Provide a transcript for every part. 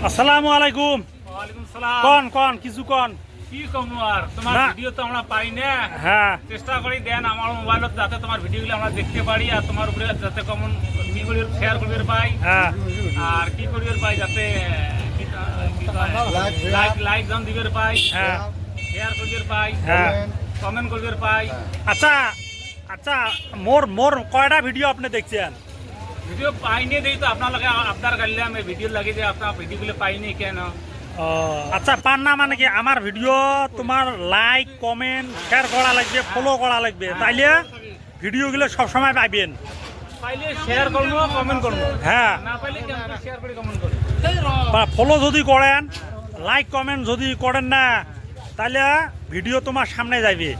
আসসালামু আলাইকুম। ওয়ালাইকুম সালাম। কন কন কিছু কন? কি কমু আর? তোমার ভিডিও তো আমরা পাই না। হ্যাঁ। চেষ্টা করি দেন আমার মোবাইলত যাতে তোমার ভিডিওগুলো আমরা দেখতে পারি আর তোমার উপরে যাতে কমন কি করি শেয়ার করিবার পাই। হ্যাঁ। আর কি করিবার পাই যাতে লাইক লাইক জন দিবার পাই। হ্যাঁ। শেয়ার করিবার পাই। হ্যাঁ। কমেন্ট করিবার পাই। আচ্ছা আচ্ছা মোর মোর কয়টা ভিডিও আপনি দেখছেন? ভিডিও পাইনি দেই তো আপনার লাগে আপনার গাড়িলে আমি ভিডিও লাগে যে আপনার ভিডিওগুলো পাইনি কেন আচ্ছা পান না মানে কি আমার ভিডিও তোমার লাইক কমেন্ট শেয়ার করা লাগবে ফলো করা লাগবে। তাইলে ভিডিওগুলো সবসময় পাইবেন। পাইলে শেয়ার করব কমেন্ট করব হ্যাঁ না পাইলে শেয়ার করে কমেন্ট করব বা ফলো যদি করেন লাইক কমেন্ট যদি করেন না তাহলে ভিডিও তোমার সামনে যাইবে।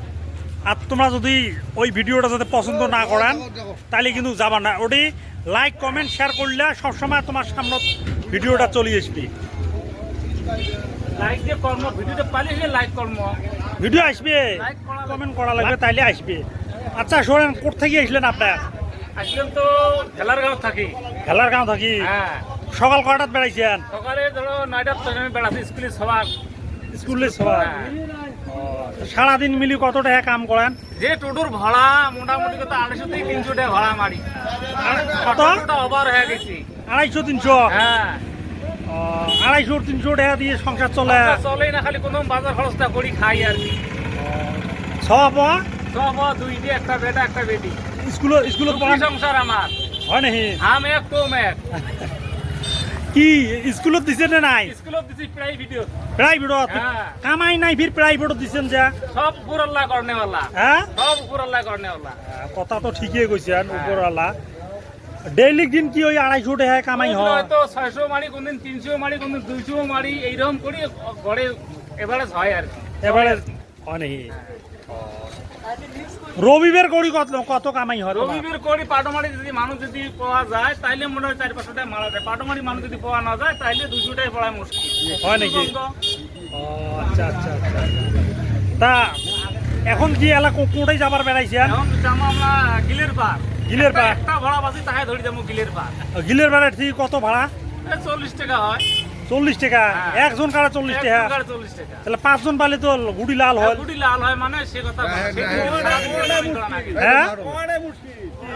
আর তোমরা যদি ওই ভিডিওটা যদি পছন্দ না করেন তাহলে কিন্তু যাবা না। ওটি লাইক কমেন্ট শেয়ার করলে সবসময় তোমার সামনে ভিডিওটা চলে আসবে। লাইক কর্ম ভিডিওটা লাইক কর্ম। ভিডিও আসবে। কমেন্ট করা লাগবে। তাইলে আসবে। আচ্ছা শোনেন কোথা থেকে আসলেন আপনার তো থাকি। থাকি। হ্যাঁ। সকাল কটাত বেড়াইছেন? সকালে ধরো নয়টার বেড়াচ্ছি স্কুলে সবার স্কুলে সবাই সারাদিন মিলি কত টাকা কাম করেন? যে টোটোর ভাড়া মোটামুটি কত আড়াইশো থেকে তিনশো টাকা ভাড়া মারি। কত? ওভার হয়ে গেছি। আড়াইশো তিনশো? হ্যাঁ। আড়াইশো তিনশো টাকা দিয়ে সংসার চলে। চলেই না খালি কোনো বাজার খরচটা করি খাই আর কি। সব সব দুইটি একটা বেটা একটা বেটি। স্কুল স্কুলত সুখী সংসার আমার। হয় নাকি? আম এক তোম এক। কি স্কুলত দিছে নে নাই স্কুলত দিছি প্রায় ভিডিও প্রাইভেটত হ্যাঁ। কামাই নাই ফির প্রাইভেটত দিছেন যা সব উপর আল্লাহ করনে वाला হ্যাঁ সব উপর আল্লাহ করনে वाला কথা তো ঠিকই কইছেন উপরওয়ালা ডেইলি দিন কি ওই আড়াইশো টাকা কামাই হয় হয়তো ছয়শো মারি কোনদিন তিনশো মারি কোনদিন দুইশো মারি এইরকম করি গড়ে এভারেজ হয় আর কি এবারে হয় নাকি রবিবার করি কত কত কামাই হয়? রবিবার? করি পাটোমারি যদি মানুষ যদি পাওয়া যায় তাইলে মনে হয় চারি পাঁচশো টাকা মারা যায় পাটোমারি মানুষ যদি পাওয়া না যায় তাইলে দুশো টাকা পড়া মুশকিল। হয় নাকি? আচ্ছা আচ্ছা আচ্ছা। তা এখন কি এলা কোটাই যাবার বেড়াইছেন এখন যাব আমরা গিলের পার গিলের পার? একটা ভাড়া বাসি তাহে ধরি যাব গিলের পার গিলের বেড়া ঠিক কত ভাড়া? চল্লিশ টাকা হয়। চল্লিশ টাকা। হ্যাঁ। একজন কারা চল্লিশ টাকা? তাহলে পাঁচজন পালে তো গুড়ি লাল হয় গুটি লাল হয় মানে সে কথা বলে। হ্যাঁ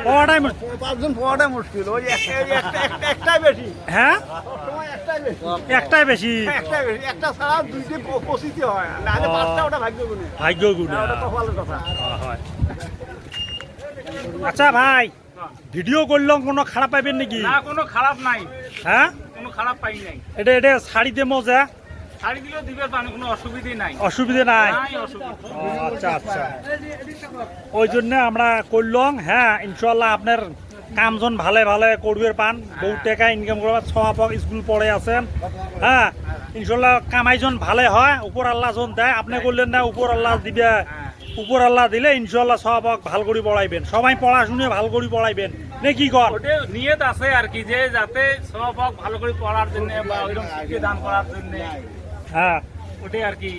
পাওয়াটাই মুশ- পাঁচজন পাওয়াটা মুশকিল। ওই একটা একটা একটা- একটাই বেশি। হ্যাঁ? একটাই বেশি। একটাই বেশি। একটা ছাড়া দুইটি প- পঁচিশটি হয়। ও। পাঁচটা ওটা ভাগ্য গুণে। ভাগ্য গুণ। কথা। হয়। আচ্ছা ভাই। ভিডিও করলাম কোনো খারাপ পাইবেন নাকি? না কোনো খারাপ নাই। হ্যাঁ? খারাপ পাই নাই। এটা এটা মজা। শাড়ি দিলেও দিবে পানি কোনো অসুবিধে নাই। অসুবিধা আচ্ছা আচ্ছা। ওই জন্য আমরা করলাম হ্যাঁ ইনশাল্লাহ আপনার কামজন ভালে ভালে করবে পান। বহু টাকা ইনকাম করবার ছয়া স্কুল পড়ে আছেন। হ্যাঁ ইনশাল্লাহ কামাইজন ভালে হয় উপর আল্লাহ জন দেয়। আপনি করলেন না উপর আল্লাহ দিবে। উপর আল্লাহ দিলে ইনশাল্লাহ সব ভালো করে পড়াইবেন। সবাই পড়াশুনে ভালো করে পড়াইবেন। নাকি কি কর? নিয়ত আছে আর কি যে যাতে সব ভালো করে পড়ার জন্য বা ওইরকম শিখে দান করার জন্য হ্যাঁ। ওটাই আর কি